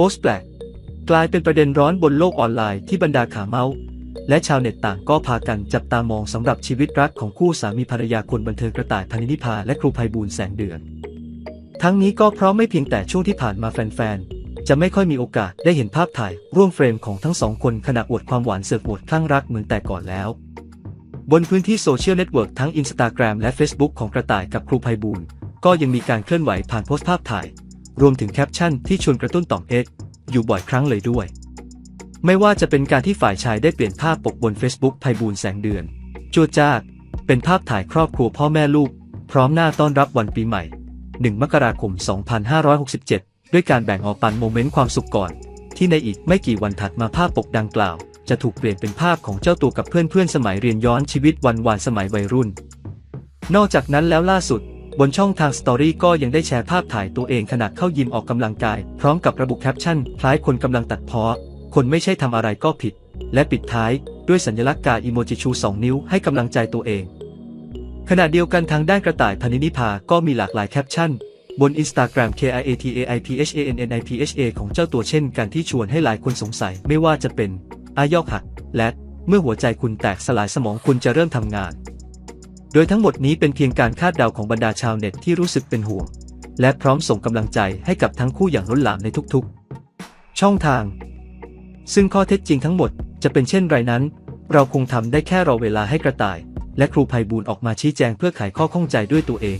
โพสต์แปลก กลายเป็นประเด็นร้อนบนโลกออนไลน์ที่บรรดาขาเมาส์และชาวเน็ตต่างก็พากันจับตามองสำหรับชีวิตรักของคู่สามีภรรยาคนบันเทิงกระต่ายพนินิพาและครูภัยบูลแสงเดือน ทั้งนี้ก็เพราะไม่เพียงแต่ช่วงที่ผ่านมาแฟนๆ จะไม่ค่อยมีโอกาสได้เห็นภาพถ่าย ร่วมเฟรมของทั้งสองคนขณะอวดความหวานเสิร์ฟอวดคลั่งรักเหมือนแต่ก่อนแล้ว บนพื้นที่โซเชียลเน็ตเวิร์กทั้ง Instagram และ Facebook ของกระต่ายกับครูภัยบูลก็ยังมีการเคลื่อนไหวผ่านโพสต์ภาพถ่าย รวมถึงแคปชั่นที่ชวนกระตุ้นต่อมเอ็กอยู่บ่อยครั้งเลยด้วย ไม่ว่าจะเป็นการที่ฝ่ายชายได้เปลี่ยนภาพปกบน Facebook ภัยบูลแสงเดือนจวจ้าเป็นภาพถ่ายครอบครัวพ่อแม่ลูก พร้อมหน้าต้อนรับวันปีใหม่ 1 มกราคม 2567 ด้วยการแบ่งออกปันโมเมนต์ความสุขก่อน ที่ในอีกไม่กี่วันถัดมาภาพปกดังกล่าว จะถูกเปลี่ยนเป็นภาพของเจ้าตัวกับเพื่อนๆสมัยเรียนย้อนชีวิตวันวานสมัยวัยรุ่น นอกจากนั้นแล้วล่าสุด บนช่องทางสตอรี่ก็ยังได้แชร์ภาพถ่ายตัวเองขณะเข้ายิมออกกำลังกาย พร้อมกับระบุแคปชั่น คล้ายคนกำลังตัดเพ้อคนไม่ใช่ทำอะไรก็ผิด และปิดท้ายด้วยสัญลักษณ์กาอีโมจิชู 2 นิ้วให้กำลังใจตัวเอง ขณะเดียวกันทางด้านกระต่ายพนินิพาก็มีหลากหลายแคปชั่น บน Instagram k i a t a i p h a n n i p h a ของเจ้าตัวเช่นกันที่ชวนให้หลายคนสงสัยไม่ว่าจะเป็นอายอกหักและเมื่อหัวใจคุณแตกสลายสมองคุณจะเริ่มทำงาน โดยทั้งหมดนี้เป็นเพียงการคาดเดาของบรรดาชาวเน็ตที่รู้สึกเป็นห่วง และพร้อมส่งกำลังใจให้กับทั้งคู่อย่างล้นหลามในทุกๆ ช่องทาง ซึ่งข้อเท็จจริงทั้งหมดจะเป็นเช่นไรนั้น เราคงทำได้แค่รอเวลาให้กระต่าย และครูภัยบูลออกมาชี้แจงเพื่อไขข้อข้องใจด้วยตัวเอง